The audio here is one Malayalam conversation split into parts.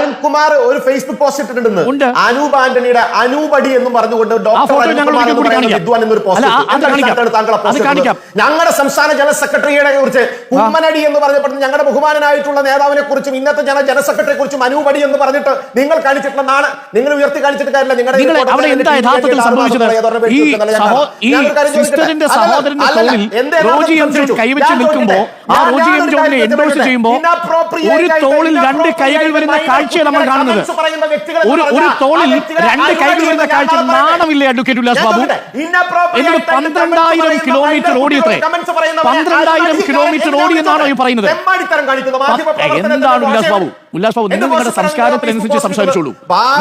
അരുൺകുമാർ ഒരു ഫേസ്ബുക്ക് പോസ്റ്റ് ഇട്ടിട്ടുണ്ട്. അനൂപ് ആന്റണിയുടെ അനൂപടി എന്നും പറഞ്ഞുകൊണ്ട് ഡോക്ടർ. വിദ്വാൻ എന്നൊരു പോസ്റ്റ്? ഞങ്ങളുടെ സംസ്ഥാന ജനറൽ സെക്രട്ടറിയെ കുറിച്ച് കുമ്മനടി എന്ന് പറഞ്ഞപ്പോൾ ഞങ്ങളുടെ ബഹുമാനനായിട്ടുള്ള നേതാവിനെ കുറിച്ചും ഇന്നത്തെ ജന ജനറൽ സെക്രട്ടറിയെ കുറിച്ചും അനൂപടി എന്ന് പറഞ്ഞിട്ട് നിങ്ങൾ കാണിച്ചിട്ടുള്ള നാണ് നിങ്ങൾ ഉയർത്തി കാണിച്ചിട്ട് കാര്യമില്ല നിങ്ങളുടെ? കൈവച്ച് ഞാൻ നിൽക്കുമ്പോൾ ആ റോജി എം ജോണിനെ എൻഡോഴ്സ്? ചെയ്യുമ്പോൾ ഒരു തോളിൽ രണ്ട് കൈകൾ വരുന്ന ആയിട്ട് കാഴ്ചയാണ് നമ്മൾ കാണുന്നത്. ഒരു ഒരു തോളിൽ രണ്ട് കൈകൾ വരുന്ന കാഴ്ച നാണമില്ലേ അഡ്വക്കേറ്റ് ഉല്ലാസ് ബാബു. എന്നിട്ട് പന്ത്രണ്ടായിരം കിലോമീറ്റർ ഓടിയത്രേ പന്ത്രണ്ടായിരം കിലോമീറ്റർ ഓടിയെന്നാണോ ഈ പറയുന്നത്? എന്താണ് ഉല്ലാസ്. ബാബു? ഉല്ലാസ് ബാബു നിങ്ങൾ നിങ്ങളുടെ സംസ്കാരത്തിനനുസരിച്ച് സംസാരിച്ചോളൂ.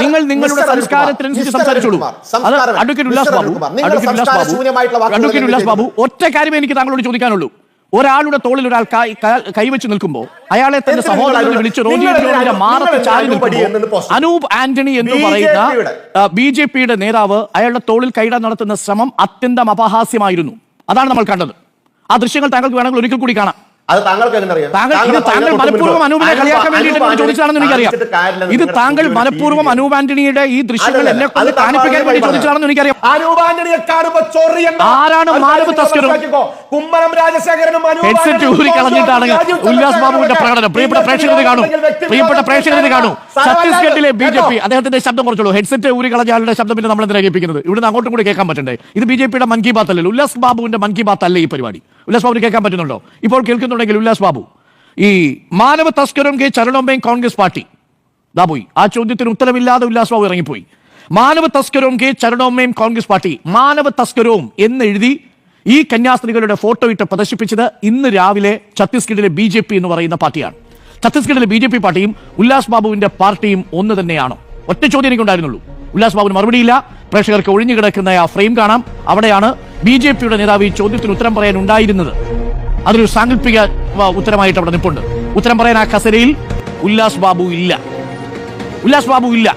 നിങ്ങൾ നിങ്ങളുടെ സംസ്കാരത്തിനനുസരിച്ച് സംസാരിച്ചോളൂ. അത് advocate Ullas Babu advocate Ullas Babu advocate Ullas Babu ഒറ്റ കാര്യമേ എനിക്ക് താങ്കളോട് ചോദിക്കാനുള്ളൂ. ഒരാളുടെ തോളിൽ ഒരാൾ കൈവച്ച് നിൽക്കുമ്പോൾ അയാളെ തന്റെ നിങ്ങൾ വിളിച്ച് മാറത്ത് ചാരി നിൽക്കുമ്പോൾ അനൂപ് ആന്റണി എന്ന് പറയുന്ന. ബി ജെ പിയുടെ നേതാവ് അയാളുടെ തോളിൽ കൈയിടാൻ നടത്തുന്ന ശ്രമം അത്യന്തം അപഹാസ്യമായിരുന്നു. അതാണ് നമ്മൾ കണ്ടത്. ആ ദൃശ്യങ്ങൾ താങ്കൾക്ക് വേണമെങ്കിൽ ഒരിക്കൽ കൂടി കാണാം. അത് താങ്കൾക്ക് എങ്ങനെ താങ്കൾ ഇത് താങ്കൾ മനഃപൂർവം അനൂപിനെ കളിയാക്കാൻ വേണ്ടിയിട്ട് അനൂപ് ചോദിച്ചതാണെന്ന് എനിക്കറിയാം. ഇത് താങ്കൾ മനഃപൂർവം അനൂപ് ആന്റണിയുടെ ഈ ദൃശ്യങ്ങൾ എന്നെ കൊണ്ട് കാണിപ്പിക്കാൻ വേണ്ടി. ചോദിച്ചതാണെന്ന് എനിക്കറിയാം. അനൂപ് ആന്റണിയെ കാണുമ്പോ ചോറി? ആരാണ് മാനവ നിങ്ങൾ കുമ്മനം രാജശേഖരനും ഹെഡ്സെറ്റ് ഊരി കളഞ്ഞിട്ടാണ് ഉല്ലാസ് ബാബുവിന്റെ പ്രകടനം. പ്രിയപ്പെട്ട പ്രേക്ഷകരെ പ്രേക്ഷകർ കാണൂ. പ്രിയപ്പെട്ട പ്രേക്ഷകർ ഇത് കാണൂ. ഛത്തീസ്ഗഡിലെ ബി ജെ പി അദ്ദേഹത്തിന്റെ ശബ്ദം കുറച്ചുള്ളൂ. ഹെഡ്സെറ്റ് ഊരി കളഞ്ഞ ആളുടെ ശബ്ദം പിന്നെ നമ്മൾ എന്തിനാ കേൾപ്പിക്കുന്നത്? ഇവിടുന്ന് അങ്ങോട്ടും കൂടി കേൾക്കാൻ പറ്റണ്ടേ? ഇത് ബി ജെ പിയുടെ മൻ കി ബാത്ത് അല്ലല്ലോ ഉല്ലാസ് ബാബുവിന്റെ മൻ കി ബാത്ത് അല്ലേ ഈ പരിപാടി? ഉല്ലാസ് ബാബുവിന് കേൾക്കാൻ പറ്റുന്നുണ്ടോ? ഇപ്പോൾ കേൾക്കുന്നുണ്ടെങ്കിൽ ഉല്ലാസ് ബാബു. ഈ മാനവ തസ്കരും കെ ചരണോമ്പയും കോൺഗ്രസ് പാർട്ടി. ദാ പോയി. ആ ചോദ്യത്തിന് ഉത്തരമില്ലാതെ ഉല്ലാസ് ബാബു ഇറങ്ങിപ്പോയി. മാനവ തസ്കരവും കെ ചരണോമ്മയും കോൺഗ്രസ് പാർട്ടി മാനവ തസ്കരവും എന്നെഴുതി ഈ കന്യാസ്ത്രീകളുടെ ഫോട്ടോ ഇട്ട് പ്രദർശിപ്പിച്ചത് ഇന്ന് രാവിലെ ഛത്തീസ്ഗഡിലെ ബി ജെ പി എന്ന് പറയുന്ന പാർട്ടിയാണ്. ഛത്തീസ്ഗഡിലെ ബി ജെ പി പാർട്ടിയും ഉല്ലാസ് ബാബുവിന്റെ പാർട്ടിയും ഒന്ന് തന്നെയാണോ. ഒറ്റ ചോദ്യം എനിക്കുണ്ടായിരുന്നുള്ളൂ. ഉല്ലാസ് ബാബുവിന് മറുപടിയില്ല. പ്രേക്ഷകർക്ക് ഒഴിഞ്ഞു കിടക്കുന്ന ആ ഫ്രെയിം കാണാം. അവിടെയാണ് ബി ജെ പിയുടെ നേതാവ് ഈ ചോദ്യത്തിന് ഉത്തരം പറയാൻ ഉണ്ടായിരുന്നത്. അതൊരു സാങ്കല്പിക ഉത്തരമായിട്ട് അവിടെ നിൽപ്പുണ്ട്. ഉത്തരം പറയാൻ ആ കസരയിൽ ഉല്ലാസ് ബാബു ഇല്ല. ഉല്ലാസ് ബാബു ഇല്ല.